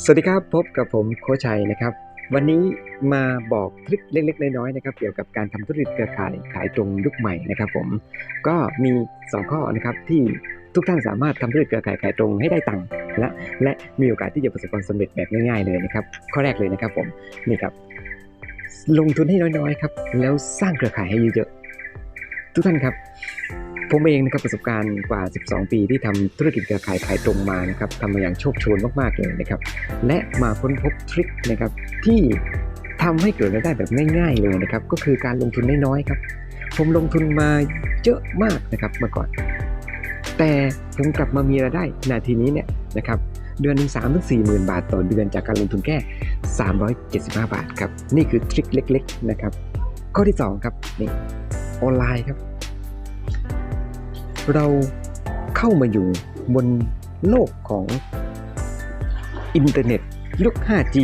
สวัสดีครับพบกับผมโคชัยนะครับ วันนี้มาบอกทริคเล็ก ๆ น้อยๆนะครับ เกี่ยวกับการทำธุรกิจเครือข่ายขายตรงยุคใหม่นะครับ ผมก็มี 2 ข้อนะครับที่ทุกท่านสามารถทำธุรกิจเครือข่ายขายตรงให้ได้ตังค์และและมีโอกาสที่จะประสบความสำเร็จแบบง่ายๆเลยนะครับ ข้อแรกเลยนะครับผมนี่ครับ ลงทุนให้น้อยๆครับแล้วสร้างเครือข่ายให้เยอะๆทุกท่านครับ ผมเองนะครับประสบการณ์กว่า 12 ปีที่ทำธุรกิจเครือข่ายขายตรงมานะครับทำมาอย่างโชคชนมากๆเลยนะครับ และมาค้นพบทริคนะครับที่ทำให้เกิดรายได้แบบง่ายๆเลยนะครับ ก็คือการลงทุนน้อยๆครับ ผมลงทุนมาเยอะมากนะครับเมื่อก่อน แต่ผมกลับมามีรายได้นาทีนี้เนี่ยนะครับเดือนหนึ่งสามถึงสี่หมื่นบาทต่อเดือนจากการลงทุนแค่ 375 บาทครับ นี่คือทริคเล็ก ๆ นะครับ ข้อที่ 2 ครับนี่ออนไลน์ครับ เราเข้ามาอยู่บนโลกของอินเทอร์เน็ตยุค 5G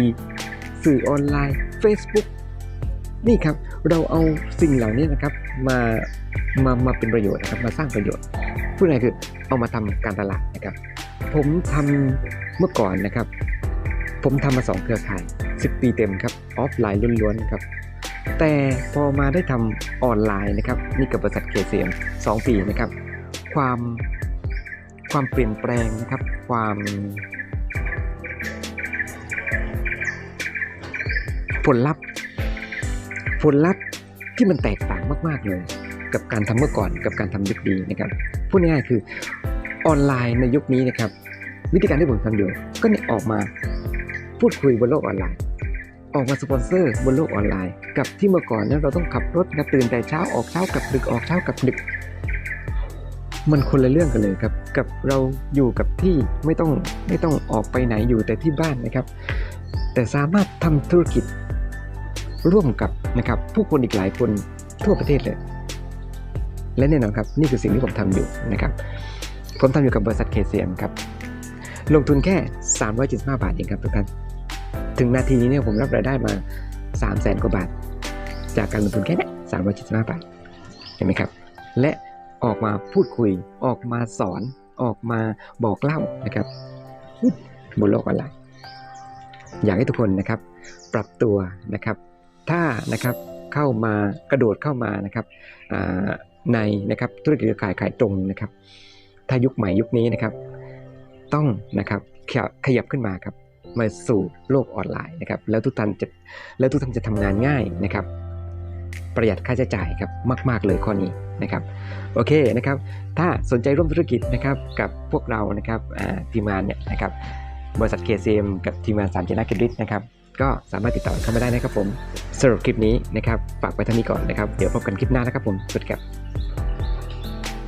สื่อออนไลน์ Facebook นี่ครับ เราเอาสิ่งเหล่านี้นะครับมามามาเป็นประโยชน์นะครับมาสร้างประโยชน์พูดง่ายคือเอามาทำการตลาดนะครับ ผมทำเมื่อก่อนนะครับ ผมทำมาสองเครือข่าย 10 ปีเต็มครับออฟไลน์ล้วนๆครับแต่พอมาได้ทำออนไลน์นะครับนี่กับบริษัทเคเซียมสองปีนะครับ ความความเปลี่ยนแปลงนะครับ ความผลลัพธ์ผลลัพธ์ที่มันแตกต่างมากๆเลย กับการทำเมื่อก่อนกับการทำยุคนี้นะครับพูดง่ายๆคือออนไลน์ในยุคนี้นะครับ วิธีการที่ผมทำอยู่ก็เนี่ยออกมาพูดคุยบนโลกออนไลน์ ออกมาสปอนเซอร์บนโลกออนไลน์ กับที่เมื่อก่อนนั้นเราต้องขับรถนะตื่นแต่เช้าออกเช้ากับดึกออกเช้ากับดึก มันคนละเรื่องกันเลยครับ กับเราอยู่กับที่ไม่ต้องไม่ต้องออกไปไหนอยู่แต่ที่บ้านนะครับ แต่สามารถทำธุรกิจร่วมกับนะครับผู้คนอีกหลายคนทั่วประเทศเลย และแน่นอนครับนี่คือสิ่งที่ผมทำอยู่นะครับ ผมทำอยู่กับบริษัทเคเซียมครับ ลงทุนแค่ 375 บาทเองครับทุกท่าน ถึงนาทีนี้เนี่ยผมรับรายได้มา 3 0 0แสนกว่าบาท จากการลงทุนแค่นี้375 บาท เห็นไหมครับ และ ออกมาพูดคุย ออกมาสอน ออกมาบอกเล่านะครับบนโลกออนไลน์อยากให้ทุกคนนะครับ ปรับตัวนะครับ ถ้านะครับเข้ามากระโดดเข้ามานะครับในนะครับธุรกิจเครือข่ายขายตรงนะครับ ถ้ายุคใหม่ยุคนี้นะครับ ต้องนะครับขยับขยับขึ้นมาครับมาสู่โลกออนไลน์นะครับ แล้วทุกท่านจะแล้วทุกท่านจะทำงานง่ายนะครับ ประหยัดค่าใช้จ่ายครับมาก ๆเลยข้อนี้ นะครับโอเคนะครับถ้าสนใจร่วมธุรกิจนะครับกับพวกเรานะครับทีมงานเนี่ยนะครับบริษัทเคซีมกับทีมงานสามเจนาเครดิตนะครับก็สามารถติดต่อเข้ามาได้นะครับผมสำหรับคลิปนี้นะครับฝากไว้เท่านี้ก่อนนะครับ เดี๋ยวพบกันคลิปหน้านะครับผมสวัสดีครับ